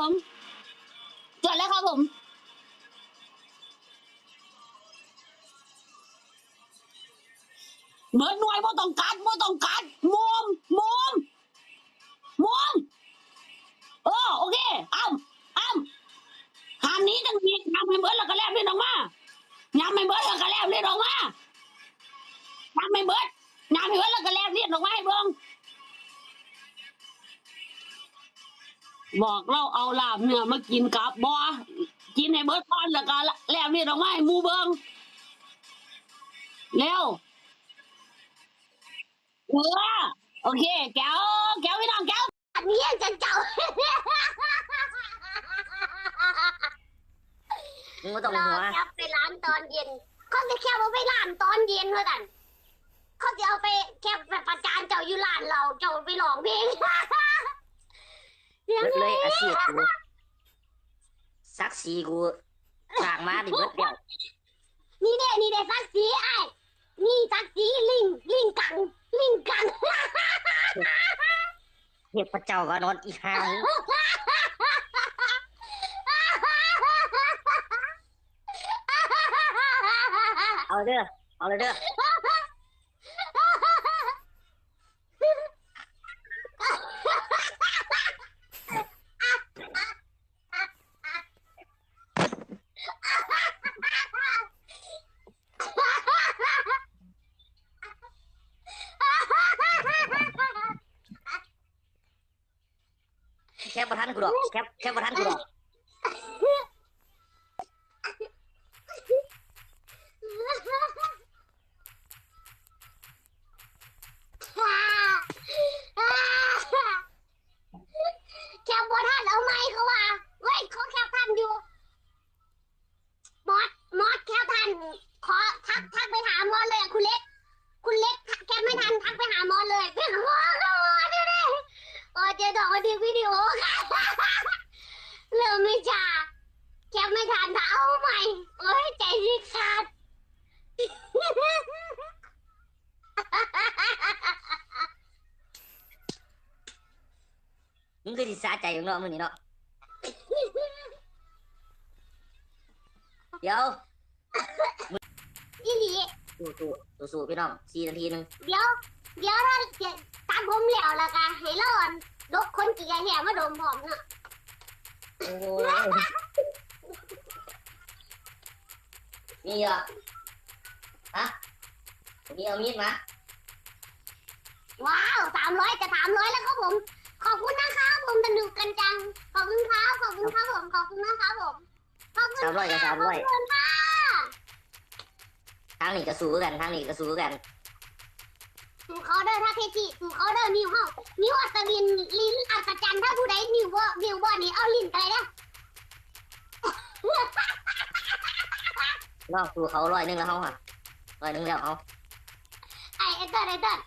ผมจดแล้วครับผมเบิดหน่วยบ่ต้องกัดบ่ต้องกัดมุมมุมมุมเออโอเคอ้ำอ้ำหามหนี้จังนี้ยำให้เบิดแล้วก็แลบเล่นออกมายำให้เบิดแล้วก็แลบเล่นออกมายำให้เบิดยำให้เบิดแล้วก็แลบเล่นออกมาให้เบิ่ง บอกเราเอาลาบเนื้อมากินกับบ่กินให้เบิดก่อนแล้วก็แลบเล่นออกมาให้หมูเบิ่งเร็วเออโอเค แก้วแก้วพี่น้องแก้วอันนี้จะเจ้ามึงก็ต้องรอหัวแคปไปร้านตอนเย็นเขาจะแคปเอาไปร้านตอนเย็นเมื่อกันเขาจะเอาไปแคปแบบประจานเจ้าอยู่ร้านเราเจ้าไปร้องเพลงเบิดเลย อาชีพกูซักซีกูสร้างมาดิเบิดเดียวนี่เด้นี่เด้สักสีไอ้ายนี่สักสีลิงลิงกังลิงกังเทพเจ้าก็นอนอีหางเอาเด้อเอาเลยเด้อ ประทันกูดอกแคปแคปประทันกูดอก แคปบอท่านเอาไหมเขาว่าเว้ยเขาแคปท่านอยู่มอสมอสแคปท่านขอทักทักไปหาหมอเลยคุณเล็ก คุณเล็กแคปไม่ทันทักไปหาหมอเลยไปหาหมอค่ะหมอเดี๋ยวนี้โอ้เจอดอกดีวิดีโอค่ะเริ่มไม่จ่าแคปไม่ทันถ้าเอาใหม่โอ้ยใจสิขาด มึงคือสิสา ใจของเนาะมึงนี่เนาะเดี๋ยวอีหลีสู้สู้สู้สู้พี่น้องสี่นาทีหนึงเดี๋ยว เดี๋ยวถ้าเดี๋ยวตามผมแล้วแล้วก็ให้รอนดกคนกี่แห่มาดมพร้อมเนาะโอ้โหมีเหรอฮะมีเอามีดมาว้าวสามร้อยจะสามร้อยแล้วครับผมข อบคุณนะครับผมสนุกกันจัง ขอบคุณครับ ขอบคุณครับผม ขอบคุณนะครับผม ขอบคุณสามร้อยกับสามร้อยขอบคุณค่ะทางนี้ก็สู้กันทางนี้ก็สู้กันสู่เขาเด้อถ้าเทจิสู่เขาเด้อนิวเฮานิวอัศวินลิ้นอัศจรรย์ถ้าผู้ใดนิวบ่นิวบ่นี่เอาลิ้นไปเลยนะลองสู้เขาร้อยหนึงแล้วเขาฮะร้อยหนึงแล้วเขาไอ้ไอ้เต้นไอ้เต้น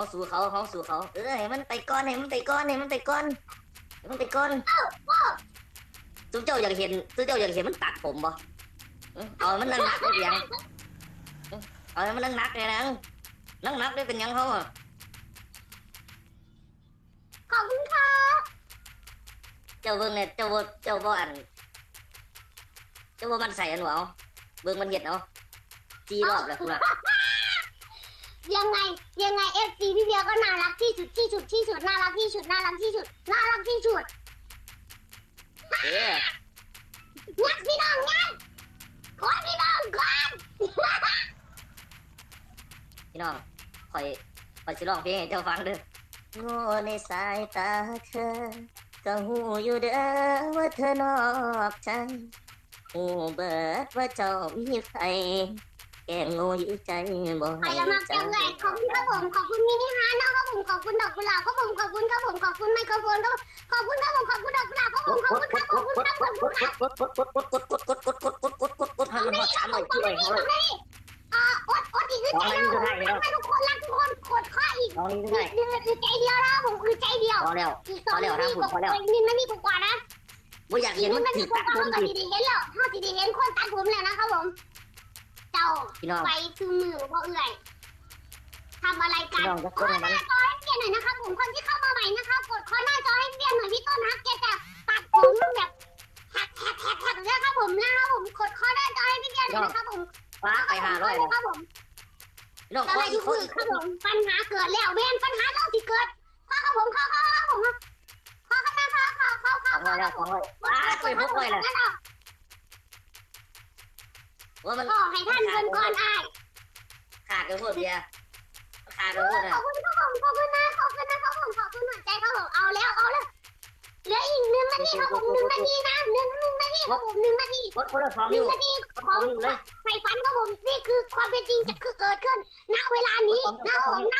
เขาสู้เขาเขาสู้เขาเออให้มันไปก้อนให้มันไปก้อนให้มันไปก้อนให้มันไปก้อนทุกเจ้าอยากเห็นทุกเจ้าอยากเห็นมันตัดผมบ่อื้อเอาให้มันนั่งนักได้เพียงอื้อเอาให้มันนั่งนักเลยนะนั่งนักได้เป็นหยังเขาอะขอบคุณค่ะเจ้าเบิ่งเนี่ยเจ้าบ่เจ้าบ่อันเจ้าบ่มันใส่อันหวเอาเบิ่งมันเห็ดเอาจีรอบแล้วคุณอะ ยังไงยังไงเอฟซีพี่เบียก็น่ารักที่สุดที่สุดที่สุดน่ารักที่สุดน่ารักที่สุดน่ารักที่สุดเอองัดพี่น้องงัดขอพี่น้องก่อนพี่น้องคอยคอยสิร้องเพลงให้เจ้าฟังเด้อโง่ในสายตาเธอก็หูอยู่เด้อว่าเธอนอกใจหูเบิดว่าเจ้ามีใคร แกงโง่อยู่ใจบ่ใครให้จะมาเจ้าจังเลยขอบคุณครับผมขอบคุณมินิฮาร์นะครับผมขอบคุณดอกกุหลาบครับผมขอบคุณครับผมขอบคุณไมโครโฟนครับขอบคุณครับผมขอบคุณดอกกุหลาบครับผมขอบคุณครับขอบคุณครับขอบคุณครับกดกดกดกดกดกดกดกดกดกดกดกดกดให้มันหมดสามร้อยที่เลยเขาเลยอ่าอดอดอีกคือใจเดียวให้ทุกคนรักทุกคนกดข้ออีกเอานี้คือได้คือใจเดียวนะผมคือใจเดียว พอแล้วอีกสองนาทีกว่านินไม่มีกว่านะบ่อยากอีเห็กนนิมันนไม่ถืมีอกตัว่าดผมเขาก็สิดีเห็นแล้วเขาดีเห็นคนตัดผมแล้วนะครับผม พี่น้องไปคือมือพ่อเอื่อยทำอะไรกัพี่นน้องจะขกอดหให้มันน้าจอให้เปลี่ยนหน่อยนะครับผมคนที่เข้ามาใหม่นะครับกดขอหน้าจอให้เปลี่ยนหน่อยพี่ต้นฮักแกจะตัดผมแบบแท็กแท็กแท็กแท็กนะครับผมนะครับผมกดขอหน้าจอให้พี่เปลี่ยนหน่อยนะครับผมฟ้าไปหาร้อยเลเลยครับผมพี่น้องอะขอไรอีทุกกขอมือีอกครับผมปัญหาเกิดแล้วเว้นปัญหาเรื่องที่เกิดข้อครับผมข้อข้อครับผมข้อข้อข้อข้อข้อข้อสองร้อยแล้วสองร้อยฟ้าไปพกไว้เลย ว่ามันก็ให้ท่านเงินก่อนอ้ายขาดกันพูดเดียวขาดกันพูดขอะอบคุณครับผมขอบคุณนะขอบคุณนะครับผมขอบคุณหัวใจครับผมเอาแล้วเอาแล้วเหลืออีกหนึ่งนาทีครับผมหนึ่งนาทีนะหนึ่งหนึ่งนาทีครับผมหนึ่งนาทีกดคนละสองหนึ่นิ้งวนาทีกดขสอองงนิ้วเลยไฟฟันครับผมนี่คือความเป็นจริงจะคือเกิดขึ้นณเวลานี้ณผมณเวลานี้ณ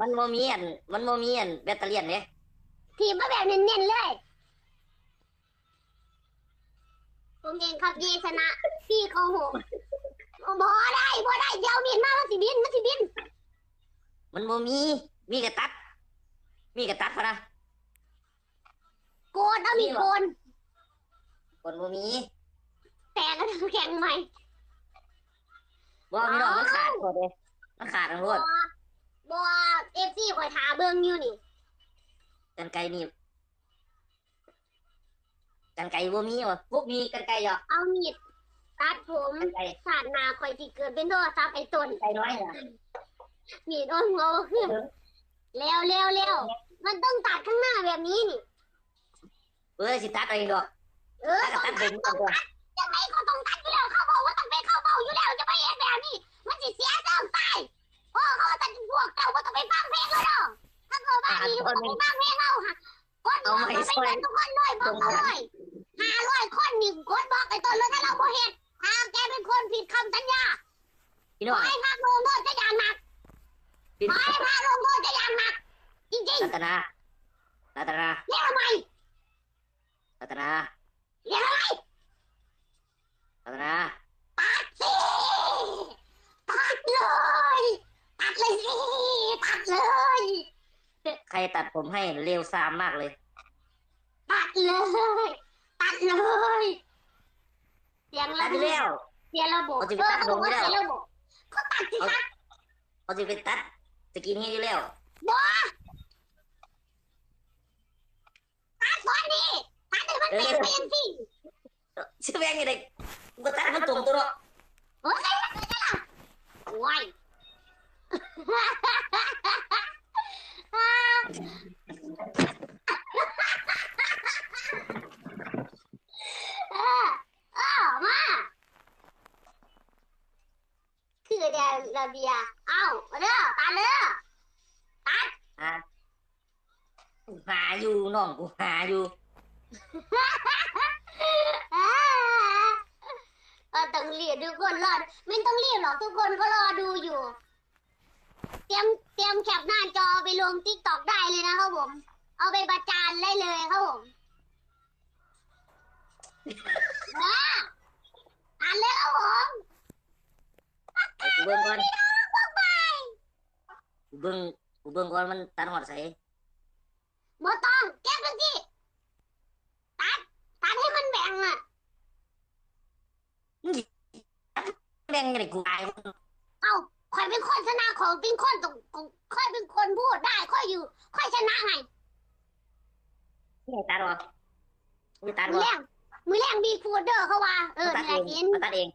มันมันโมมีอัน มันโมมีอันแบตเตอรี่เนี่ยทีบมาแบบเน้นๆเลย ผมเองครับเยชนะ พี่เขาหกบ่ได้บ่ได้เดี๋ยวบินมามันสิบินมันสิบิน มันโมมี มีกระตัด มีกระตัดพะนะโกนเอามีโกนคนโมมีแต่ก็แข่งใหม่ว่าพี่น้องมันขาดหมดเลยมันขาดทั้งรบ่ถ บ่เอฟซีคอยทาเบิ่งอยู่นี่กันไกลนี่กันไกลบ่มีวะพวกมีกันไกลเหรอเอามีดตัดผมกันไกลสาดหนาคอยที่เกิดเป็นโทรศัพท์ไอ้ต้นไกลน้อยเหรอมีดโอ้หัวบ่คือเร็วเร็วเร็วมันต้องตัดข้างหน้าแบบนี้นี่เออสิตัดอะไรดอกเออตัดกับตัดผมกันตัวยังไงก็ต้องตัดอยู่แล้วเขาบอกว่าต้องไปเข้าเบาอยู่แล้วจะไปเห็นแบบนี้มันสิเสียเสริมตาย ไปฟังเพลงแล้วเนาะถ้าเกิดบ้านนี้ว่าต้องไปฟังเพลงเอาค่ะคนบอกไปเป็นทุกคนเลยบอกเขาเลยห้าร้อยคนนี่คนบอกไอ้ต้นเลยถ้าเราบ่เห็นถ้าแกเป็นคนผิดคำสัญญาพี่ขน้อองให้พักลงโทษจะอย่างหนักพี่ขอให้พักลงโทษจะอย่างหนัก จริงรัตนารัตนาๆเรียกทำไมรัตนาเรียกทำไมรัตนาสิตัดเลย ตัดเลยสิตัดเลยใครตัดผมให้เร็วซามมากเลย ตัดเลย ตัดเลยเสียงตัระดบบแล้วเสียงระบบเอาจริงเออตัดเขาบอกว่าลงไม่ได้ เสียงระบบเขาตัดสิครับเขาจะไปตัดสกินให้อยู่แล้ว ตัดก่อนดิตัดให้มันเป็นเป็นสิชื่อแบงค์ยังไงกูก็ตัดมันตรงตัวเนาะโอ้ยใครตัดเลยล่ะโอ้ยเออเออมา คือเดียวระเบียเอ้าเด้อตัดเด้ออะกูหาอยู่น้องกูหาอยู่อ่าเออต้องรีบทุกคนรอดไม่ต้องรีบหรอกทุกคนก็รอดูอยู่ เตรียมเตรียมแคปหน้าจอไปลงทิกตอกได้เลยนะครับผม เอาไปประจานได้เลยครับผมว้าอ่านเลยครับผมเอากูเบิ่งก่อนพวกไปกูเบิ่งกูเบิ่งก่อนมันตัดหอดใส่บ่ต้องแก้กันสิตัดตัดให้มันแบ่งอะตัดบ่งกันเลยกูตายเอ้าคอยเป็นคนชนะ ของเป็นคนตรงค่อยเป็นคนพูดได้ค่อยอยู่ ค่อยชนะไงนี่ตัดออกนี่ตัดมือออแรกงมือแรงบีฟูดเดอร์เขาว่าเออตัดนี่แหเอละงเห็นตัดเอง